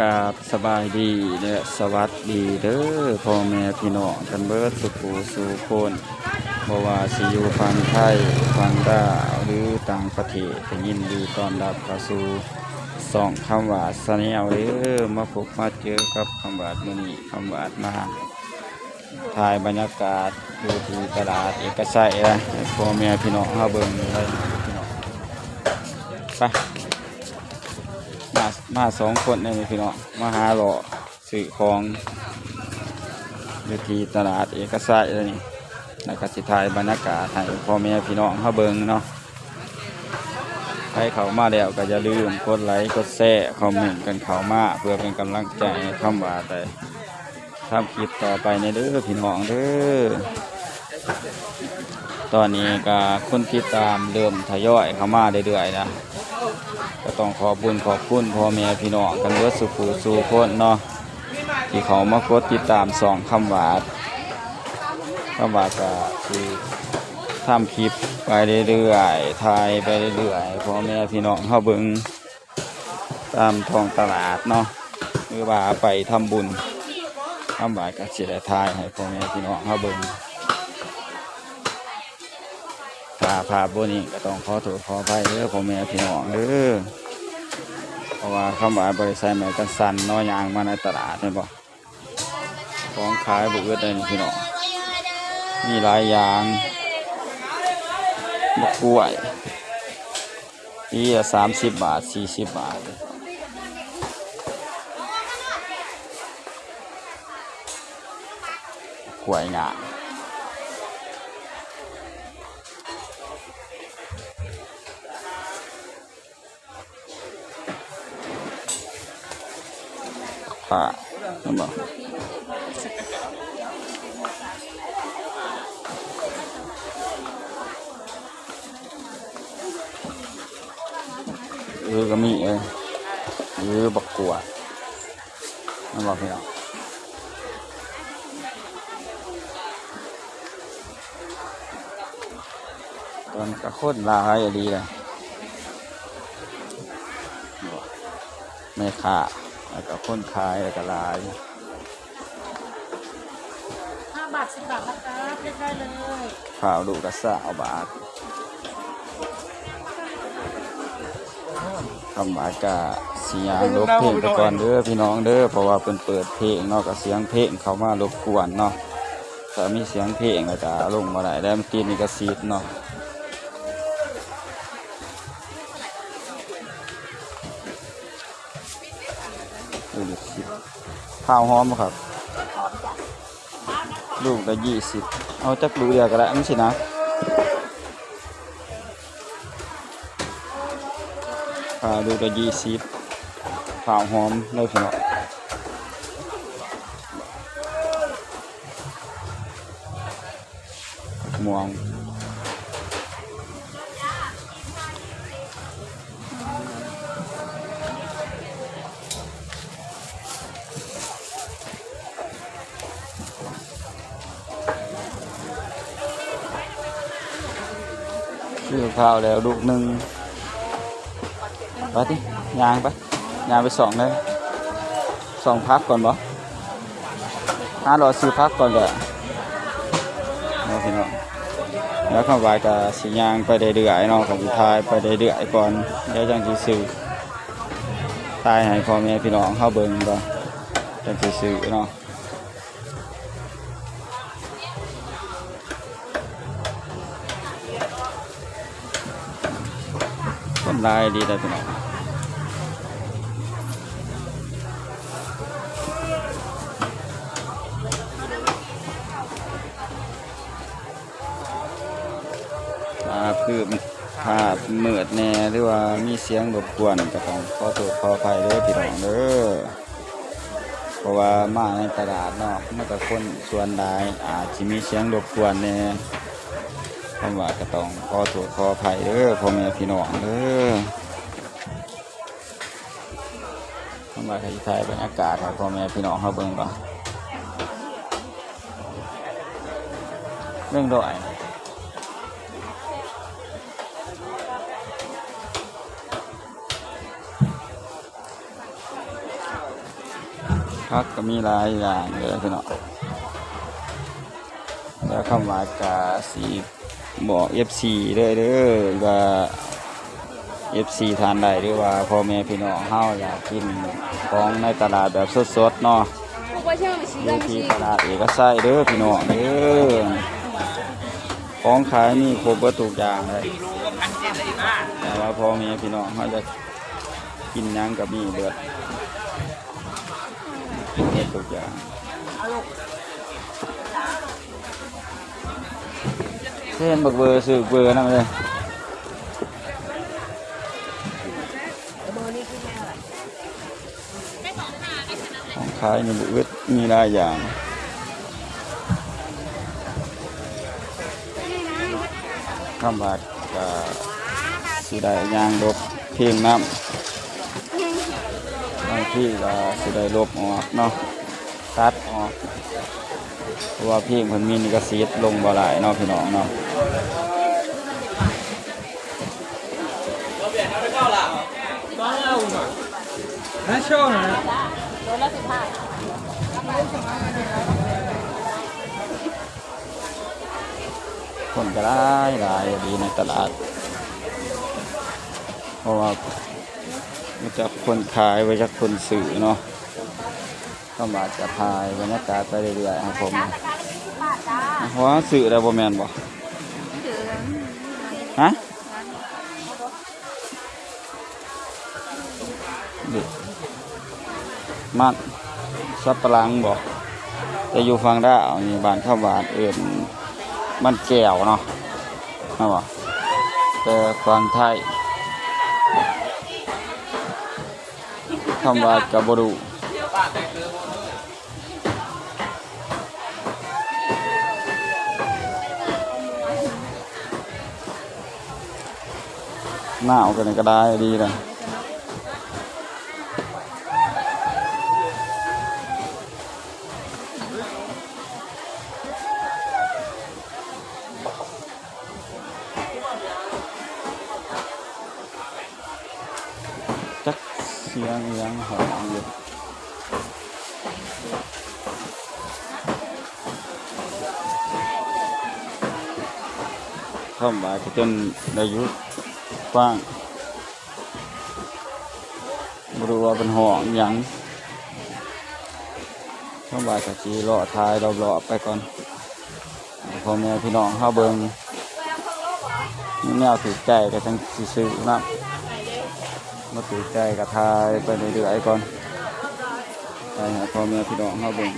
กาบสบายดีและสวัสดีเด้อพ่อแม่พี่น้องกันเบิดสุขูสู่คนบ่ว่าสิอยู่ฝั่งไทยฝั่งดาวหรือต่างประเทศก็ยินดีต้อนรับเข้าสู่สองคำว่าสแนลเด้อมาพบมาเจอกับคำว่ามื้อนี้คำว่ามาถ่ายบรรยากาศอยู่ที่ตลาดเอกชัยนะพ่อแม่พี่น้องเฮาเบิ่งเลยพี่น้องไป มามาสองคนนี่พี่น้องมาหาหล่อสื่อของอยู่ที่ตลาดเอกชัยเลยนี่แล้วก็สิถ่ายบรรยากาศให้พ่อแม่พี่น้องเขาเบิงเนาะใครเขามาแล้วก็อย่าลืมกดไลค์กดแชร์คอมเมนต์กันเขามาเพื่อเป็นกำลังใจให้คำว่าแต่ทำคลิปต่อไปในเด้อพี่น้องเด้อตอนนี้ก็คนติดตามเริ่มทยอยเข้ามาเรื่อยๆนะ ก็ต้องขอบุญขอบคุณพ่อแม่พี่น้องกันเวอสุขูสู่คนเนาะที่เขามากดติดตามสองคำหวาดคำหวาดก็คือทำคลิปไปเรื่อยๆถ่ายไปเรื่อยๆพ่อแม่พี่น้องเขาเบิงตามท้องตลาดเนาะหรือว่าไปทำบุญคำหวาดก็เสียทายให้พ่อแม่พี่น้องเขาเบิงถ้าภาพบนี้ก็ต้องขอโทษขออภัยเด้อพ่อแม่พี่น้องเด้อ ราะว่าคำว่าบริษัทใหม่กันสันน้อยยางมาในตลาดเนี่ยบ่ของขายบุกเอื้อได้นี่พี่น้องมีหลายอย่างบักกล้วยนี่สามสิบบาทสี่สิบบาทกล้วยงาม ผ้าเห็นบ่เออก็มีเองเออบักกัวนั่นบอกพี่น้องตอนกระโคตรลายอะดีเลยแม่ค้า แล้วก็คนขายแล้วก็ลายห้าบาทสิบบาทนะคะเลือกได้เลยข่าวดูกระสาวบาทคำว่ากะเสียงลบเพลงไปก่อนเด้อพี่น้องเด้อเพราะว่าเพิ่นเปิดเพลงเนาะกับเสียงเพลงเขามารบกวนเนาะถ้ามีเสียงเพลงก็จะลงมาได้ได้มันตีนี่ก็ซีดเนาะ ดูดิสิข้าวหอมบ่ครับลูกละยี่สิบเอาจักลูกเดียวก็ได้ไม่ใช่นะอ่าวลูกละยี่สิบข้าวหอมเลยพี่น้องม่วง ข้าวแล้วลูกหนึ่งไปที่ยางไปยางไปสองเลยสองพักก่อนบ่ห้ารอซื้อพักก่อนก็เนาะพี่น้องแล้วข้าววายกับสียางไปเรื่อยๆเนาะของทายไปเรื่อยๆก่อนเดี๋ยวจังสิซื้อทายให้พ่อแม่พี่น้องเข้าเบิ่งก่อนจังสิซื้อเนาะ ลายดีเลยพี่น้องถ้าคือภาพเมือดแน่หรือว่ามีเสียงรบกวนก็ต้องขอโทษขออภัยเด้อพี่น้องเด้อเพราะว่ามาในตลาดเนาะมันก็คนส่วนหลายอาจจะมีเสียงรบกวนแน่ คำว่าก็ต้องขอโทษขออภัยเด้อพ่อแม่พี่น้องเด้อคำว่าใครถ่ายบรรยากาศให้พ่อแม่พี่น้องเขาเบิ่งก่อนเรื่องดอยพักก็มีหลายอย่างเลยพี่น้องแล้วคำว่ากาสี บอกเอฟซีเลยเด้อว่าเอฟซีทานได้หรือว่าพ่อแม่พี่น้องเฮาอยากกินของในตลาดแบบสดๆเนาะอยู่ที่ตลาดเอกไส้เด้อพี่น้องเด้อของขายนี่ครบวัตุอย่างเลยแต่ว่าพ่อแม่พี่น้องเขาจะกินยังกับมีเดือดทุกอย่าง เส้นบักเบอร์ซื้อเบอร์นั่นเลยของขายนี่บุอึดมีหลายอย่างคำว่าทก็สิได้ยางลบเพียงน้ำบางที่ก็สิได้ลบออกเนาะตัดออก เพราะว่าพี่เพิ่นมีนิกสิทธิ์ลงบ่อไหลนอกพี่น้องเนาะน่าชอบนะโดนละสิบห้าคนก็หลายหลายดีในตลาด เพราะว่ามานจะคนขายไวจากคนสื่อเนาะ ก็มาจะพายบรรยากาศไปเรื่อยๆครับผมเพราะว่าสื่อแล้วบ่แมนบ่ฮะดิมันสับปะลังบ่แต่อยู่ฟังได้เอานี่บ้านข้าวบาดเอื่นมันแก้วเนาะนะบ่แต่ฟังไทยคำว่ากับบรู หนาวกันก็ได้ดีเลยจักเสียงอิหยังหองอยู่เข้ามาก็จนอายุกว้างบรูว่าเป็นห้องอิหยังเข้ามาก็สีเลาะท้ายรอบๆไปก่อนให้พ่อแม่พี่น้องข้าเบิงนี่แนวถือใจก็ทั้งซื้อนะมาถือใจก็ทายไปเรื่อยๆก่อน ไปหาพ่อแม่พี่น้องเข้าเบิง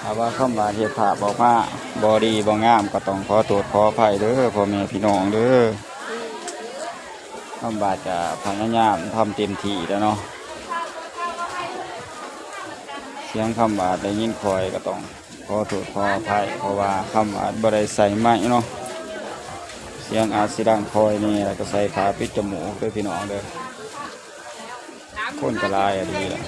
ถ้าว่าข้ามาเหตุภาบอกว่าบอดีบ่งามก็ต้องขอตรวจขอภัยเด้อพ่อแม่พี่น้องเด้อข้าบาจะพยายามทำเต็มที่แล้วเนาะเสียงคำบาดได้ยินคอยก็ต้องขอโทษขอภัยเพราะว่าคำบาดบ่ได้ใส่ไม้เนาะเสียงอาจสิดังคอยนี่แล้วก็ใส่ผ้าปิดจมูกด้วยพี่น้องเด้อ คนกระลายอะดีแหละ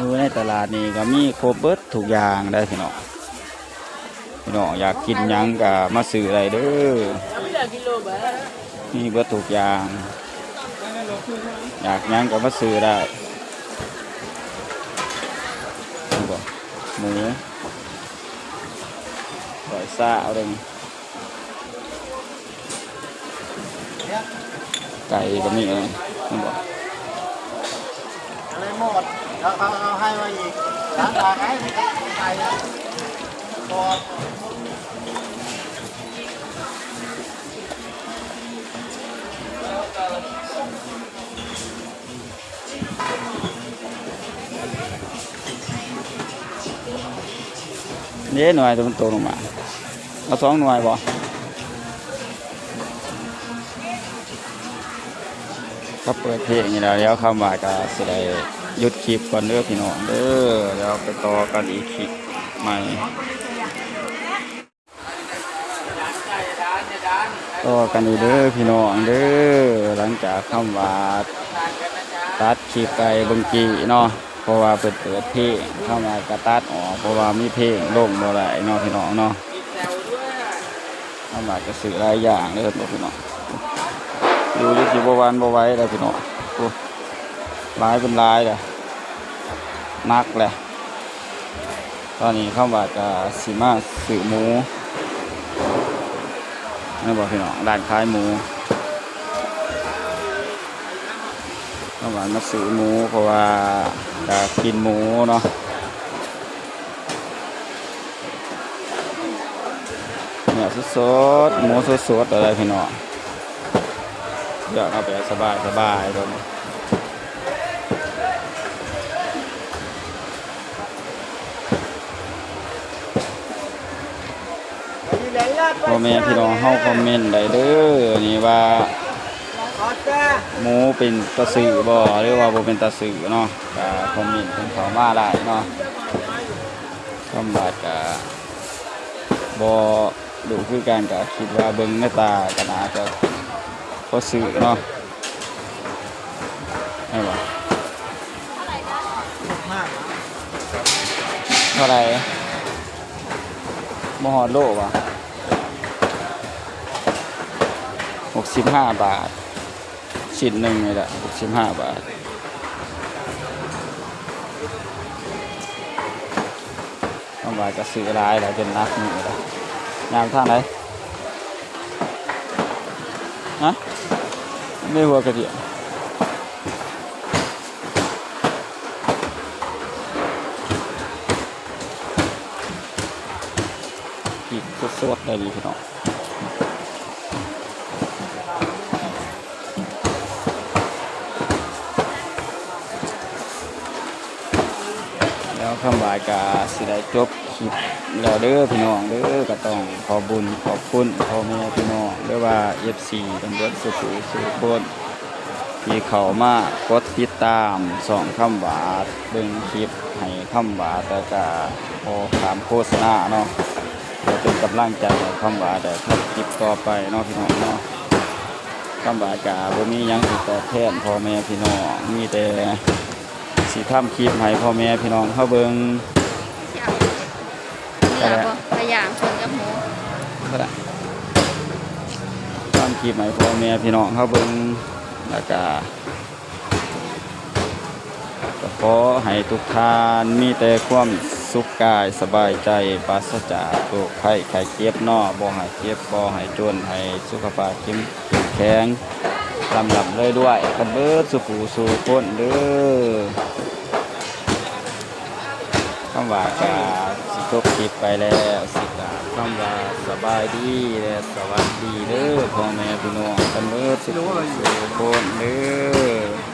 ดูในตลาดนี่ก็มีโครบเบิดทุกอย่างได้พี่น้องพี่น้องอยากกินยังก็มาซื้อได้เด้อมีเบิดทุกอย่าง อยากยังก็มาซื้อได้นี่บ่ หมูปล่อยซ่าเอาเลยไก่ก็มีเลยนี่บ่อะไรหมดแล้วเขาเอาให้มาอีกหลังจากให้ไก่พอ เด้หน่วยตัวมันโตลงมาเอาสองหน่วยบ่ก็เปิดเพลงนี่แล้วเดี๋ยวเข้ามาก็สได้หยุดคลิปก่อนเด้อพี่น้องเด้อเดี๋ยวไปต่อกันอีกคลิปใหม่ต่อกันอีกเด้อพี่น้องเด้อหลังจากคำว่าตัดคลิปไปบางกีเนาะ เพราะว่าเปิดเปิดเพลงเข้ามากระตัดออกเพราะว่ามีเพลงลงบ่ได้เนาะพี่น้องเนาะเข้ามาก็ซื้อหลายอย่างเลยบ่พี่น้องอยู่ที่สิบวันบ่ไว้แล้วพี่น้องโอ้หลายเป็นลายเลยนักแหละตอนนี้เข้ามาก็สิมาซื้อหมูนี่บอกพี่น้องร้านขายหมู เมื่อวานมาซื้อหมูเพราะว่าจะกินหมูเนาะเนี่ยสดๆหมูสดๆอะไรพี่น้องอยากเอาไปสบายสบายตรงนี้พ่อแม่พี่น้องเฮาคอมเมนต์ได้เด้อนี่ว่า หมูเป็นตะสื่อบ่หรือว่าบ่เป็นตะสื่อเนาะก็คอมเมนต์เพิ่นเข้ามาได้เนาะคำบาดก็บ่ดูคือกันก็คิดว่าเบิ่งในตาก็น่าจะบ่สือเนาะให้บ่เท่าไหร่บ่ฮอดโลบ่65 บาท ชิ้นหนึ่งนี่แหละสิบห้าบาทต้องบาทก็ซื้อร้ายแล้วจนนักมือแล้วงามทางไหนฮะไม่หัวกระเดียงอีกสดๆได้ดีพี่น้อง แล้วคำบายกาสิได้จบคลิปแล้วเด้อพี่น้องเด้อก็ต้องขอบุญขอบคุณพ่อแม่พี่น้องเด้อว่า FC ตำรวจสุขุสุขคนที่เขามากดติดตามสองคำบาทเบิ่งคลิปให้คำบาทแต่ก็พอถามโฆษณาเนาะก็เป็นกำลังใจให้คำบาทแต่ทำคลิปต่อไปเนาะพี่น้องเนาะคำบาทกาบ่มียังสิดตอแทนพ่อแม่พี่น้องมีแต่ สีทำคลิปให้พ่อแม่พี่น้องเขาเบิงเนื้อบ่ปลาย่างคนกับหมูก็ได้ทำคลิปให้พ่อแม่พี่น้องเขาเบิงแล้วก็ก็ขอให้ทุกท่านมีแต่ความสุขกายสบายใจปราศจากโรคไข้ไข้เจ็บเนอบ่ให้เจ็บบ่ให้จนให้สุขภาพเข้มแข็งลำลำเลยด้วยกันเบิดสุขูสู่คนเด้อคำว่ากาสิจบคิดไปแล้วสิกาคำว่าสบายดีและสวัสดีเด้อพ่อแม่พี่น้องกันเด้อสิทุกคนเด้อ